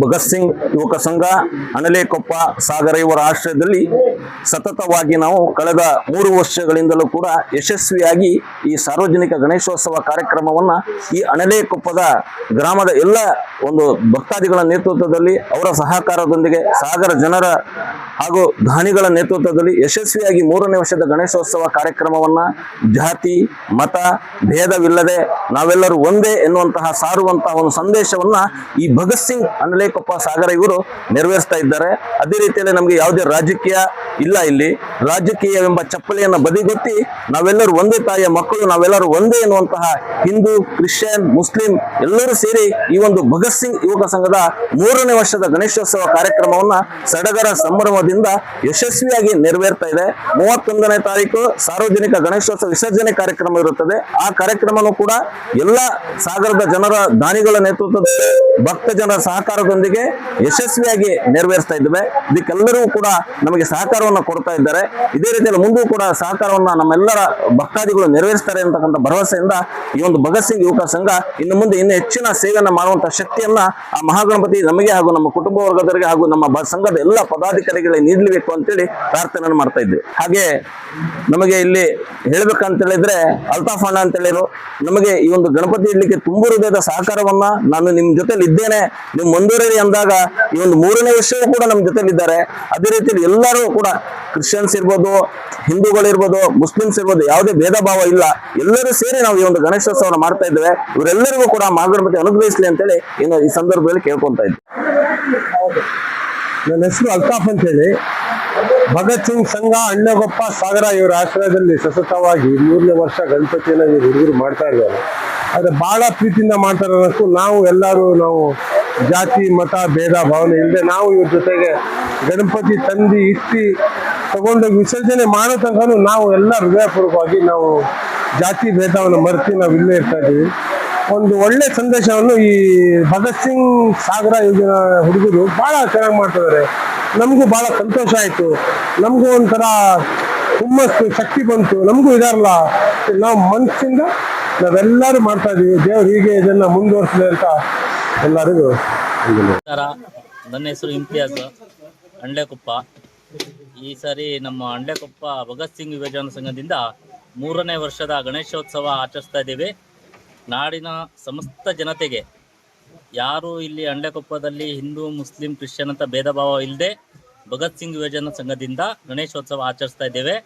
ಭಗತ್ ಸಿಂಗ್ ಯುವಕ ಸಂಘ, ಅಣಲೇಕೊಪ್ಪ, ಸಾಗರ ಇವರ ಆಶ್ರಯದಲ್ಲಿ ಸತತವಾಗಿ ನಾವು ಕಳೆದ ಮೂರು ವರ್ಷಗಳಿಂದಲೂ ಕೂಡ ಯಶಸ್ವಿಯಾಗಿ ಈ ಸಾರ್ವಜನಿಕ ಗಣೇಶೋತ್ಸವ ಕಾರ್ಯಕ್ರಮವನ್ನ ಈ ಅಣಲೇಕೊಪ್ಪದ ಗ್ರಾಮದ ಎಲ್ಲ ಒಂದು ಭಕ್ತಾದಿಗಳ ನೇತೃತ್ವದಲ್ಲಿ ಅವರ ಸಹಕಾರದೊಂದಿಗೆ ಸಾಗರ ಜನರ ಹಾಗೂ ದಾನಿಗಳ ನೇತೃತ್ವದಲ್ಲಿ ಯಶಸ್ವಿಯಾಗಿ ಮೂರನೇ ವರ್ಷದ ಗಣೇಶೋತ್ಸವ ಕಾರ್ಯಕ್ರಮವನ್ನ ಜಾತಿ, ಮತ, ಭೇದವಿಲ್ಲದೆ ನಾವೆಲ್ಲರೂ ಒಂದೇ ಎನ್ನುವಂತಹ ಸಾರುವಂತಹ ಒಂದು ಸಂದೇಶವನ್ನ ಈ ಭಗತ್ ಸಿಂಗ್, ಅನಲೇಕೊಪ್ಪ ಸಾಗರ ಇವರು ನೆರವೇರಿಸ್ತಾ ಇದ್ದಾರೆ. ಅದೇ ರೀತಿಯಲ್ಲಿ ನಮಗೆ ಯಾವುದೇ ರಾಜಕೀಯ ಇಲ್ಲ ಇಲ್ಲಿ. ರಾಜಕೀಯವೆಂಬ ಚಪ್ಪಲಿಯನ್ನು ಬದಿಗೊತ್ತಿ ನಾವೆಲ್ಲರೂ ಒಂದೇ ತಾಯಿಯ ಮಕ್ಕಳು, ನಾವೆಲ್ಲರೂ ಒಂದೇ ಎನ್ನುವಂತಹ ಹಿಂದೂ, ಕ್ರಿಶ್ಚಿಯನ್, ಮುಸ್ಲಿಂ ಎಲ್ಲರೂ ಸೇರಿ ಈ ಒಂದು ಭಗತ್ ಸಿಂಗ್ ಯುವಕ ಸಂಘದ ಮೂರನೇ ವರ್ಷದ ಗಣೇಶೋತ್ಸವ ಕಾರ್ಯಕ್ರಮವನ್ನ ಸಡಗರ ಸಂಭ್ರಮದಿಂದ ಯಶಸ್ವಿಯಾಗಿ ನೆರವೇರ್ತಾ ಇದೆ. ಮೂವತ್ತೊಂದನೇ ತಾರೀಕು ಸಾರ್ವಜನಿಕ ಗಣೇಶೋತ್ಸವ ವಿಸರ್ಜನೆ ಕಾರ್ಯಕ್ರಮ ಇರುತ್ತದೆ. ಆ ಕಾರ್ಯಕ್ರಮನೂ ಕೂಡ ಎಲ್ಲ ಸಾಗರದ ಜನರ ದಾನಿಗಳ ನೇತೃತ್ವದಲ್ಲಿ ಭಕ್ತ ಜನರ ಸಹಕಾರದೊಂದಿಗೆ ಯಶಸ್ವಿಯಾಗಿ ನೆರವೇರಿಸ್ತಾ ಇದ್ದೇವೆ. ಇದಕ್ಕೆಲ್ಲರೂ ಕೂಡ ನಮಗೆ ಸಹಕಾರವನ್ನು ಕೊಡ್ತಾ ಇದ್ದಾರೆ. ಇದೇ ರೀತಿಯಲ್ಲಿ ಮುಂದೂ ಕೂಡ ಸಹಕಾರವನ್ನ ನಮ್ಮೆಲ್ಲರ ಭಕ್ತಾದಿಗಳು ನೆರವೇರಿಸ್ತಾರೆ ಅಂತಕ್ಕಂಥ ಭರವಸೆಯಿಂದ ಈ ಒಂದು ಭಗತ್ ಸಿಂಗ್ ಯುವಕ ಸಂಘ ಇನ್ನು ಮುಂದೆ ಇನ್ನು ಹೆಚ್ಚಿನ ಸೇವೆಯನ್ನ ಮಾಡುವಂತಹ ಶಕ್ತಿಯನ್ನ ಆ ಮಹಾಗಣಪತಿ ನಮಗೆ ಹಾಗೂ ನಮ್ಮ ಕುಟುಂಬ ವರ್ಗದವರಿಗೆ ಹಾಗೂ ನಮ್ಮ ಸಂಘದ ಎಲ್ಲ ಪದಾಧಿಕಾರಿಗಳಿಗೆ ನೀಡಲಿಬೇಕು ಅಂತೇಳಿ ಪ್ರಾರ್ಥನೆಯನ್ನು ಮಾಡ್ತಾ ಇದ್ವಿ. ಹಾಗೆ ನಮಗೆ ಇಲ್ಲಿ ಹೇಳ್ಬೇಕಂತ ಹೇಳಿದ್ರೆ ಅಲ್ತಾಫ್ ಅಂತ ಹೇಳಿರು ನಮಗೆ ಈ ಒಂದು ಗಣಪತಿ ಇಡ್ಲಿಕ್ಕೆ ತುಂಬ ಹೃದಯದ ಸಹಕಾರವನ್ನ ನಾನು ನಿಮ್ ಜೊತೆಲಿ ಇದ್ದೇನೆ. ನೀವು ಮುಂದುವರಿ ಅಂದಾಗ ಈ ಒಂದು ಮೂರನೇ ವರ್ಷವೂ ಕೂಡ ನಮ್ಮ ಜೊತೆಲಿದ್ದಾರೆ. ಅದೇ ರೀತಿಯಲ್ಲಿ ಎಲ್ಲರೂ ಕೂಡ ಕ್ರಿಶ್ಚಿಯನ್ಸ್ ಇರ್ಬೋದು ಹಿಂದೂಗಳಿರ್ಬೋದು ಮುಸ್ಲಿಮ್ಸ್ ಇರ್ಬೋದು, ಯಾವುದೇ ಭೇದ ಭಾವ ಇಲ್ಲ. ಎಲ್ಲರೂ ಸೇರಿ ನಾವು ಈ ಒಂದು ಗಣೇಶೋತ್ಸವನ ಮಾಡ್ತಾ ಇದ್ದೇವೆ. ಇವರೆಲ್ಲರಿಗೂ ಕೂಡ ಮಹಾಗಣಪತಿ ಅನುಗ್ರಹಿಸಲಿ ಅಂತೇಳಿ ಇನ್ನು ಈ ಸಂದರ್ಭದಲ್ಲಿ ಕೇಳ್ಕೊಂತ ಇದ್ದೆ. ನನ್ನ ಹೆಸರು ಅಲ್ತಾಫ್ ಅಂತ ಹೇಳಿ ಭಗತ್ ಸಿಂಗ್ ಸಂಘ ಅಣ್ಣಗೊಪ್ಪ ಸಾಗರ ಇವರ ಆಶ್ರಯದಲ್ಲಿ ಸತತವಾಗಿ ಮೂರನೇ ವರ್ಷ ಗಣಪತಿಯನ್ನು ಇವರು ಹುಡುಗರು ಮಾಡ್ತಾ ಇದ್ದಾರೆ. ಆದರೆ ಬಹಳ ಪ್ರೀತಿಯಿಂದ ಮಾಡ್ತಾರೆ ಅನ್ನೋಕ್ಕೂ ನಾವು ಎಲ್ಲರೂ ನಾವು ಜಾತಿ, ಮತ, ಭೇದ, ಭಾವನೆ ಇಲ್ಲದೆ ನಾವು ಇವ್ರ ಜೊತೆಗೆ ಗಣಪತಿ ತಂದು ಇಟ್ಟಿ ತಗೊಂಡೋಗಿ ವಿಸರ್ಜನೆ ಮಾಡೋ ತನಕನೂ ನಾವು ಎಲ್ಲ ಹೃದಯಪೂರ್ವಕವಾಗಿ ನಾವು ಜಾತಿ ಭೇದವನ್ನು ಮರೆತು ನಾವು ಇಲ್ಲೇ ಇರ್ತಾ ಇದ್ದೀವಿ. ಒಂದು ಒಳ್ಳೆ ಸಂದೇಶವನ್ನು ಈ ಭಗತ್ ಸಿಂಗ್ ಸಾಗರ ಯೋಜನಾ ಹುಡುಗರು ಬಹಳ ಚೆನ್ನಾಗಿ ಮಾಡ್ತಿದ್ದಾರೆ. ನಮಗೂ ಬಹಳ ಸಂತೋಷ ಆಯಿತು. ನಮಗೂ ಒಂಥರ ಹುಮ್ಮಸ್ಸು, ಶಕ್ತಿ ಬಂತು. ನಮಗೂ ಇದಾರಲ್ಲ. ನಾವು ಮನಸ್ಸಿಂದ ನಾವೆಲ್ಲರೂ ಮಾಡ್ತಾ ಇದೀವಿ. ದೇವ್ರು ಹೀಗೆ ಇದನ್ನ ಮುಂದುವರಿಸಲಿ ಅಂತ ಎಲ್ಲರಿಗೂ ನನ್ನ ಹೆಸರು ಇಮ್ತಿಯಾಜ್ ಅಂಡ್ಲೆಕೊಪ್ಪ. ಈ ಸಾರಿ ನಮ್ಮ ಅಂಡ್ಲೆಕೊಪ್ಪ ಭಗತ್ ಸಿಂಗ್ ಯುವಜನ ಸಂಘದಿಂದ ಮೂರನೇ ವರ್ಷದ ಗಣೇಶೋತ್ಸವ ಆಚರಿಸ್ತಾ ಇದ್ದೀವಿ. ನಾಡಿನ ಸಮಸ್ತ ಜನತೆಗೆ, ಯಾರು ಇಲ್ಲಿ ಅಂಡ್ಲೆಕೊಪ್ಪದಲ್ಲಿ ಹಿಂದೂ, ಮುಸ್ಲಿಂ, ಕ್ರಿಶ್ಚಿಯನ್ ಅಂತ ಭೇದ ಭಾವ ಇಲ್ಲದೆ ಭಗತ್ ಸಿಂಗ್ ಯುವಜನ ಸಂಘದಿಂದ ಗಣೇಶೋತ್ಸವ ಆಚರಿಸ್ತಾ ಇದ್ದೇವೆ.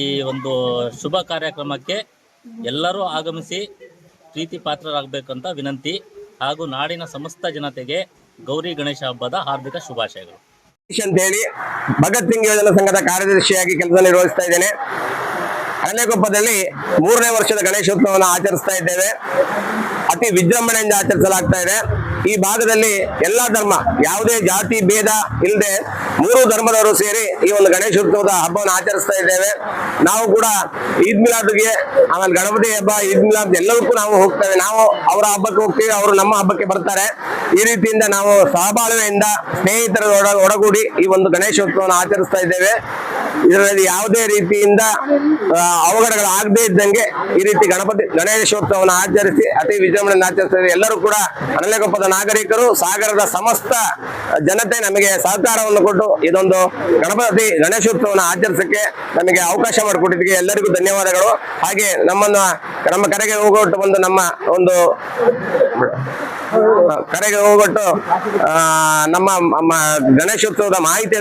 ಈ ಒಂದು ಶುಭ ಕಾರ್ಯಕ್ರಮಕ್ಕೆ ಎಲ್ಲರೂ ಆಗಮಿಸಿ ಪ್ರೀತಿ ಪಾತ್ರರಾಗಬೇಕಂತ ವಿನಂತಿ ಹಾಗೂ ನಾಡಿನ ಸಮಸ್ತ ಜನತೆಗೆ ಗೌರಿ ಗಣೇಶ ಹಬ್ಬದ ಹಾರ್ದಿಕ ಶುಭಾಶಯಗಳು. ಅಂತ ಹೇಳಿ ಭಗತ್ ಸಿಂಗ್ ಯೋಜನಾ ಸಂಘದ ಕಾರ್ಯದರ್ಶಿಯಾಗಿ ಕೆಲಸ ನಿರ್ವಹಿಸ್ತಾ ಇದ್ದೇನೆ. ಅರಣ್ಯಕೊಪ್ಪದಲ್ಲಿ ಮೂರನೇ ವರ್ಷದ ಗಣೇಶೋತ್ಸವವನ್ನು ಆಚರಿಸ್ತಾ ಇದ್ದೇವೆ. ಅತಿ ವಿಜೃಂಭಣೆಯಿಂದ ಆಚರಿಸಲಾಗ್ತಾ ಇದೆ. ಈ ಭಾಗದಲ್ಲಿ ಎಲ್ಲಾ ಧರ್ಮ, ಯಾವುದೇ ಜಾತಿ, ಭೇದ ಇಲ್ಲದೆ ಮೂರು ಧರ್ಮದವರು ಸೇರಿ ಈ ಒಂದು ಗಣೇಶೋತ್ಸವದ ಹಬ್ಬವನ್ನು ಆಚರಿಸ್ತಾ ಇದ್ದೇವೆ. ನಾವು ಕೂಡ ಈದ್ ಮಿಲಾದ್ಗೆ, ಆಮೇಲೆ ಗಣಪತಿ ಹಬ್ಬ, ಈದ್ ಮಿಲಾದ್ ಎಲ್ಲದಕ್ಕೂ ನಾವು ಹೋಗ್ತೇವೆ. ನಾವು ಅವರ ಹಬ್ಬಕ್ಕೆ ಹೋಗ್ತೀವಿ, ಅವರು ನಮ್ಮ ಹಬ್ಬಕ್ಕೆ ಬರ್ತಾರೆ. ಈ ರೀತಿಯಿಂದ ನಾವು ಸಹಬಾಳ್ವೆಯಿಂದ ಸ್ನೇಹಿತರ ಒಡ- ಒಡಗೂಡಿ ಈ ಒಂದು ಗಣೇಶೋತ್ಸವವನ್ನು ಆಚರಿಸ್ತಾ ಇದ್ದೇವೆ. ಇದರಲ್ಲಿ ಯಾವುದೇ ರೀತಿಯಿಂದ ಆ, ಅವಘಡಗಳಾಗದೇ ಇದ್ದಂಗೆ ಈ ರೀತಿ ಗಣಪತಿ ಗಣೇಶೋತ್ಸವವನ್ನು ಆಚರಿಸಿ ಅತಿ ವಿಜೃಂಭಣೆಯಿಂದ ಆಚರಿಸ್ತಾರೆ ಎಲ್ಲರೂ ಕೂಡ ಅನಲೆಗೊಪ್ಪದ ನಾಗರಿಕರು ಸಾಗರದ ಸಮಸ್ತ ಜನತೆ ನಮಗೆ ಸಹಕಾರವನ್ನು ಕೊಟ್ಟು ಇದೊಂದು ಗಣಪತಿ ಗಣೇಶೋತ್ಸವವನ್ನು ಆಚರಿಸಕ್ಕೆ ನಮಗೆ ಅವಕಾಶ ಮಾಡಿಕೊಟ್ಟಿದ್ದಕ್ಕೆ ಎಲ್ಲರಿಗೂ ಧನ್ಯವಾದಗಳು. ಹಾಗೆ ನಮ್ಮನ್ನ ನಮ್ಮ ಕರೆಗೆ ಹೋಗೊಟ್ಟು ಬಂದು ನಮ್ಮ ಒಂದು ಕರೆಗೆ ಹೋಗೊಟ್ಟು ನಮ್ಮ ಗಣೇಶೋತ್ಸವದ ಮಾಹಿತಿಯನ್ನು